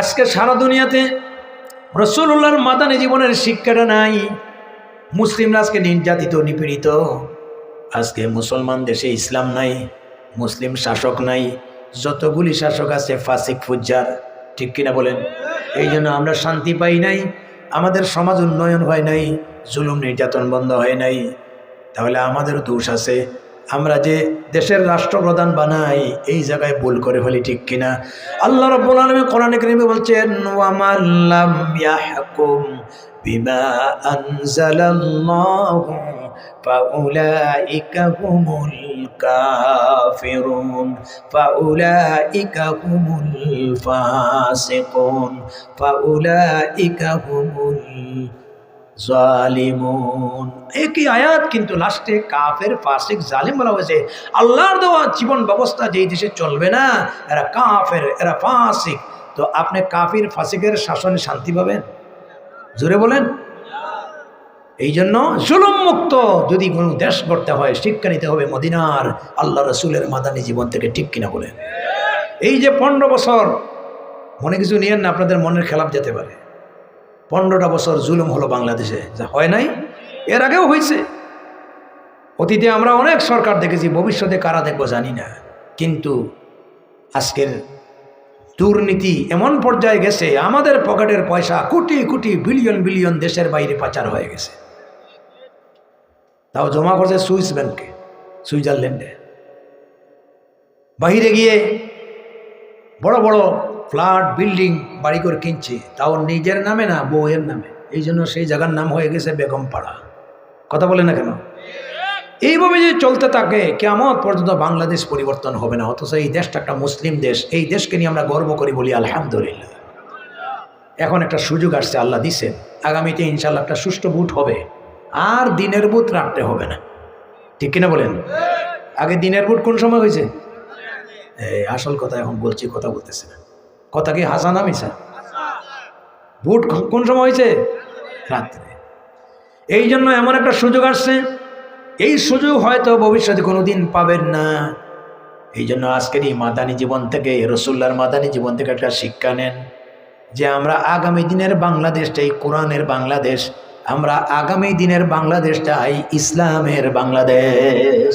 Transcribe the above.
আজকে সারা দুনিয়াতে রসুল্লাহর মাদানী জীবনের শিক্ষাটা নাই। মুসলিমরা আজকে নির্যাতিত, নিপীড়িত। আজকে মুসলমান দেশে ইসলাম নাই, মুসলিম শাসক নাই, যতগুলি শাসক আছে, ফাসিক, ফুজ্জার, ঠিক কিনা বলেন? এই জন্য আমরা শান্তি পাই নাই, আমাদের সমাজ উন্নয়ন হয় নাই, জুলুম নির্যাতন বন্ধ হয় নাই। তাহলে আমাদেরও দোষ আছে আমরা যে দেশের রাষ্ট্রপ্রধান বানাই, এই জায়গায় ভুল করে ফেলি, ঠিক কিনা? আল্লাহ রাব্বুল আলামিন কোরআনে কারিমে বলছেন, ওয়া লাম ইয়াহকুম বিমা আনজালাল্লাহু ফাউলাইকা হুমুল কাফিরুন, ফাউলাইকা হুমুল ফাসিকুন, ফাউলাইকা হুমুল জালিমুন। একই আয়াত কিন্তু লাস্টে কাফের, ফাসিক, জালিম বলা হয়েছে। আল্লাহর দেওয়া জীবন ব্যবস্থা যেই দেশে চলবে না, এরা কাফের, এরা ফাসিক। তো আপনি কাফির, ফাসিকের শাসনে শান্তি পাবেন? জোরে বলেন। এই জন্য জুলুম মুক্ত যদি কোনো দেশ গড়তে হয়, শিক্ষা নিতে হবে মদিনার আল্লাহ রসুলের মাদানি জীবন থেকে, ঠিক কিনা বলেন? এই যে পনেরো বছর, মনে কিছু নিয়েন না, আপনাদের মনের খেলাপ যেতে পারে। পনেরোটা বছর জুলুম হলো বাংলাদেশে, যা হয় নাই, এর আগেও হয়েছে। অতীতে আমরা অনেক সরকার দেখেছি, ভবিষ্যতে কারা দেখব জানি না। কিন্তু আজকের দুর্নীতি এমন পর্যায়ে গেছে, আমাদের পকেটের পয়সা কোটি কোটি বিলিয়ন বিলিয়ন দেশের বাইরে পাচার হয়ে গেছে। তাও জমা করছে সুইস ব্যাংকে, সুইজারল্যান্ডে। বাহিরে গিয়ে বড় বড় ফ্ল্যাট, বিল্ডিং বাড়ি করে কিনছে, তাও নিজের নামে না, বউয়ের নামে। এই জন্য সেই জায়গার নাম হয়ে গেছে বেগম পাড়া কথা বলে না কেন? এইভাবে যদি চলতে থাকে কেমন পর্যন্ত বাংলাদেশ পরিবর্তন হবে না। অথচ এই দেশটা একটা মুসলিম দেশ। এই দেশকে নিয়ে আমরা গর্ব করি বলি, আলহামদুলিল্লাহ। এখন একটা সুযোগ আসছে, আল্লাহ দিছেন। আগামীতে ইনশাল্লাহ একটা সুষ্ঠু বুট হবে। আর দিনের বুট রাখতে হবে না। ঠিক কিনা বলেন? আগে দিনের বুট কোন সময় হয়েছে? আসল কথা এখন বলছি, কথা বলতেছে না। কথা কি হাসান আমিসা ভোট কোন সময় হয়েছে? রাত্রে। এই জন্য এমন একটা সুযোগ আসছে, এই সুযোগ হয়তো ভবিষ্যতে কোনো দিন পাবেন না। এই জন্য আজকের এই মাদানী জীবন থেকে রসুল্লার মাদানী জীবন থেকে একটা শিক্ষা নেন যে আমরা আগামী দিনের বাংলাদেশটাই, কোরআনের বাংলাদেশ, আমরা আগামী দিনের বাংলাদেশটাই, ইসলামের বাংলাদেশ।